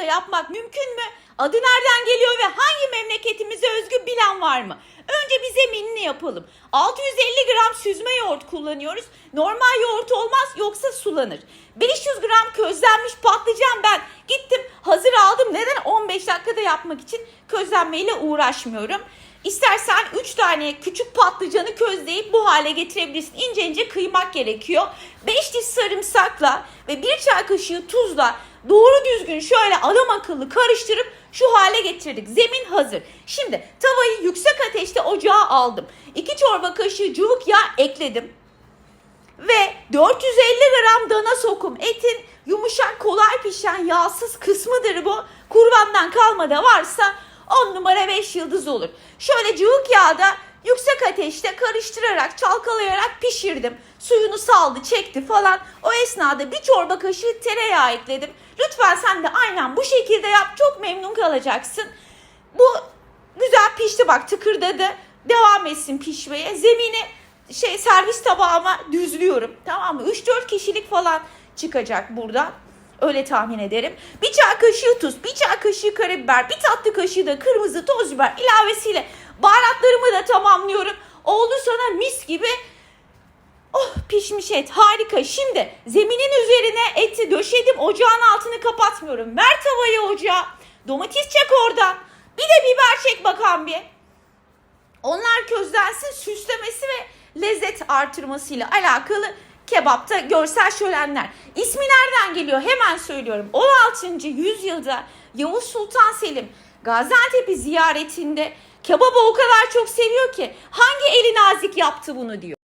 dakikada yapmak mümkün mü? Adı nereden geliyor ve hangi memleketimize özgü bilen var mı? Önce bir zeminini yapalım. 650 gram süzme yoğurt kullanıyoruz. Normal yoğurt olmaz yoksa sulanır. 500 gram közlenmiş patlıcan ben gittim hazır aldım. Neden 15 dakikada yapmak için közlenmeyle uğraşmıyorum. İstersen 3 tane küçük patlıcanı közleyip bu hale getirebilirsin. İnce ince kıymak gerekiyor. 5 diş sarımsakla ve 1 çay kaşığı tuzla doğru düzgün şöyle adam akıllı karıştırıp şu hale getirdik. Zemin hazır. Şimdi tavayı yüksek ateşte ocağa aldım. 2 çorba kaşığı cıvık yağ ekledim. Ve 450 gram dana sokum etin yumuşak pişen yağsız kısmıdır bu. Kurbandan kalma da varsa 10 numara 5 yıldız olur. Şöyle cıvık yağda yüksek ateşte karıştırarak çalkalayarak pişirdim. Suyunu saldı çekti falan. O esnada bir çorba kaşığı tereyağı ekledim. Lütfen sen de aynen bu şekilde yap çok memnun kalacaksın. Bu güzel pişti bak tıkırdadı. Devam etsin pişmeye. Zemini şey servis tabağıma düzlüyorum. Tamam mı? 3-4 kişilik falan çıkacak buradan. Öyle tahmin ederim. Bir çay kaşığı tuz, bir çay kaşığı karabiber, bir tatlı kaşığı da kırmızı toz biber ilavesiyle baharatlarımı da tamamlıyorum. Oldu sana mis gibi Oh pişmiş et harika. Şimdi zeminin üzerine eti döşedim. Ocağın altını kapatmıyorum. Ver tavayı ocağa. Domates çek oradan. Bir de biber çek bakalım bir. Onlar közlensin süslemesi ve lezzet artırmasıyla alakalı kebapta görsel şölenler. İsmi nereden geliyor? Hemen söylüyorum. 16. yüzyılda Yavuz Sultan Selim Gaziantep'i ziyaretinde kebabı o kadar çok seviyor ki hangi eli nazik yaptı bunu diyor.